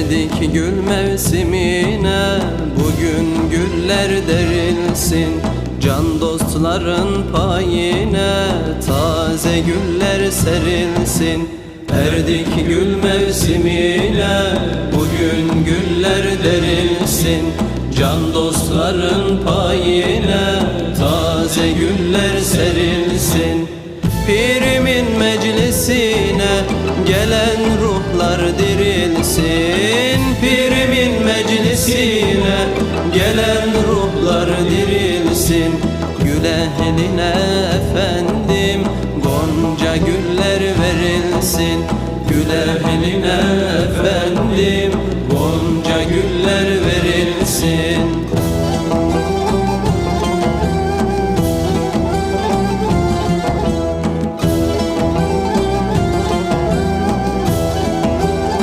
Erdik gül mevsimine. Bugün güller derilsin Can dostların payine. Taze güller serilsin Erdik gül mevsimine. Bugün güller derilsin Can dostların payine. Taze güller serilsin Pirimin meclisine gelen meclisine gelen ruhlar dirilsin. Gül ehline efendim gonca güller verilsin. Gül ehline